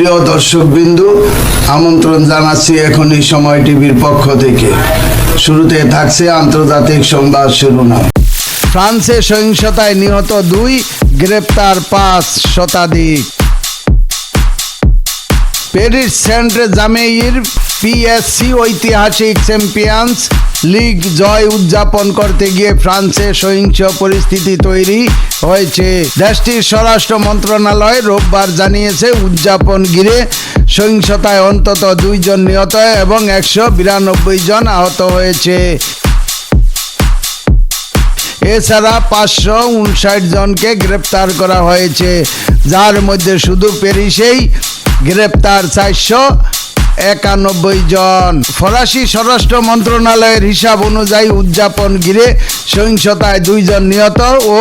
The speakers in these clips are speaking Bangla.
প্রিয় দর্শক বিন্দু আমন্ত্রণ জানাচ্ছি এখনই সময় টিভির পক্ষ থেকে। শুরুতে থাকছে আন্তর্জাতিক সংবাদ শিরোনাম। ফ্রান্সে সহিংসতায় নিহত দুই, গ্রেপ্তার পাঁচ শতাধিক। প্যারিস সেন্ট জামেইর পিএসসি ঐতিহাসিক চ্যাম্পিয়ন্স লিগ জয় উদযাপন করতে গিয়ে ফ্রান্সে সহিংস পরিস্থিতি তৈরি হয়েছে। দেশটির স্বরাষ্ট্র মন্ত্রণালয় রোববার জানিয়েছে, উদযাপন ঘিরে সহিংসতায় অন্তত দুইজন নিহত এবং একশো বিরানব্বই জন আহত হয়েছে। এছাড়া পাঁচশো উনষাট জনকে গ্রেপ্তার করা হয়েছে। যার মধ্যে শুধু প্যারিসেই গ্রেপ্তার চারশো একানব্বই জন। ফরাসি স্বরাষ্ট্র মন্ত্রণালয়ের হিসাব অনুযায়ী উদযাপন ঘিরে সহিংসতায় দুইজন নিহত ও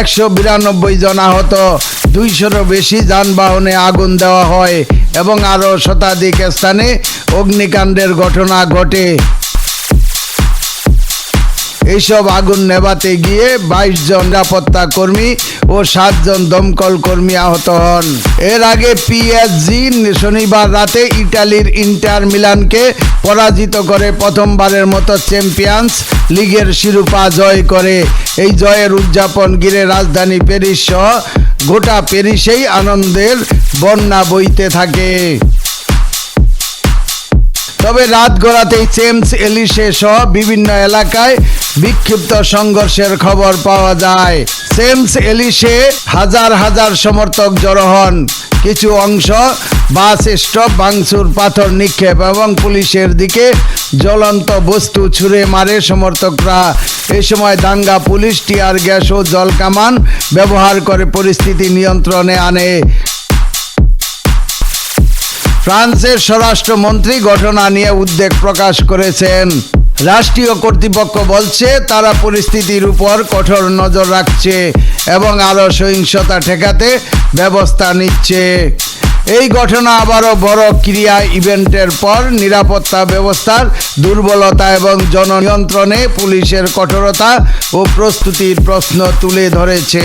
একশো বিরানব্বই জন আহত। দুইশোরও বেশি যানবাহনে আগুন দেওয়া হয় এবং আরও শতাধিক স্থানে অগ্নিকাণ্ডের ঘটনা ঘটে। এইসব আগুন নেভাতে গিয়ে বাইশ জন নিরাপত্তা কর্মী ও সাতজন দমকল কর্মী আহত হন। এর আগে পিএসজি শনিবার রাতে ইটালির ইন্টার মিলানকে পরাজিত করে প্রথমবারের মতো চ্যাম্পিয়ন্স লিগের শিরোপা জয় করে। এই জয়ের উদযাপন ঘিরে রাজধানী প্যারিস সহ গোটা প্যারিসেই আনন্দের বন্যা বইতে থাকে। তবে রাত গড়াতেই চেমস এলিশে সহ বিভিন্ন এলাকায় বিক্ষিপ্ত সংঘর্ষের খবর পাওয়া যায়। চেমস এলিশে হাজার হাজার সমর্থক জড়ো হন। কিছু অংশ বাস স্টপ, ভাঙচুর, পাথর নিক্ষেপ এবং পুলিশের দিকে জ্বলন্ত বস্তু ছুঁড়ে মারে সমর্থকরা। এই সময় দাঙ্গা পুলিশ, টিয়ার গ্যাস ও জল কামান ব্যবহার করে পরিস্থিতি নিয়ন্ত্রণে আনে। ফ্রান্সের স্বরাষ্ট্রমন্ত্রী ঘটনা নিয়ে উদ্বেগ প্রকাশ করেছেন। রাষ্ট্রীয় কর্তৃপক্ষ বলছে, তারা পরিস্থিতির উপর কঠোর নজর রাখছে এবং আরও সহিংসতা ঠেকাতে ব্যবস্থা নিচ্ছে। এই ঘটনা আবারও বড় ক্রিয়া ইভেন্টের পর নিরাপত্তা ব্যবস্থার দুর্বলতা এবং জননিয়ন্ত্রণে পুলিশের কঠোরতা ও প্রস্তুতির প্রশ্ন তুলে ধরেছে।